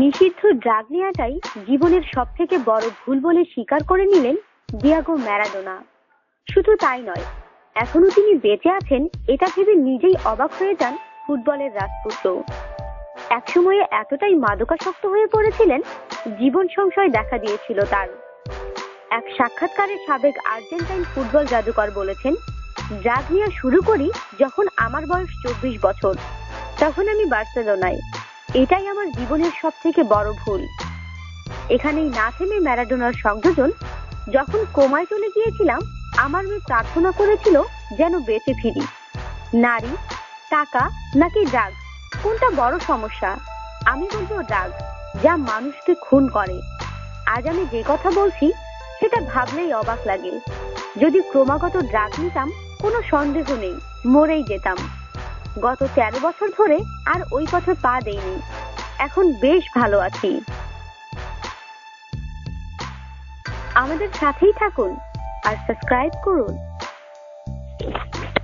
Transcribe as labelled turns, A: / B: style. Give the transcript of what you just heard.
A: নিষিদ্ধ ড্রাগ নেওয়াটাই জীবনের সব থেকে বড় ভুল বলে স্বীকার করে নিলেন দিয়াগো ম্যারাডোনা। শুধু তাই নয়, এখনও তিনি বেঁচে আছেন এটা ভেবে নিজেই অবাক হয়ে যান ফুটবলের রাজপুত্র। একসময়ে এতটাই মাদকাসক্ত হয়ে পড়েছিলেন, জীবন সংশয় দেখা দিয়েছিল তার। এক সাক্ষাৎকারে সাবেক আর্জেন্টাইন ফুটবল জাদুকর বলেছেন ড্রাগ নেওয়া শুরু করি যখন আমার বয়স চব্বিশ বছর, তখন আমি বার্সেলোনায়। এটাই আমার জীবনের সব থেকে বড় ভুল। এখানেই না থেমে ম্যারাডোনার সংযোজন, যখন কোমায় চলে গিয়েছিলাম, আমার মেয়ে প্রার্থনা করেছিল যেন বেঁচে ফিরি। নারী, টাকা নাকি ড্রাগ? কোনটা বড় সমস্যা? আমি বলব ড্রাগ, যা মানুষকে খুন করে। আজ আমি যে কথা বলছি, সেটা ভাবলেই অবাক লাগে। যদি ক্রমাগত ড্রাগ নিতাম, কোনো সন্দেহ নেই, মরেই যেতাম। গত তেরো বছর ধরে আর ওই পথে পা দেইনি। এখন বেশ ভালো আছি। আমাদের সাথেই থাকুন আর সাবস্ক্রাইব করুন।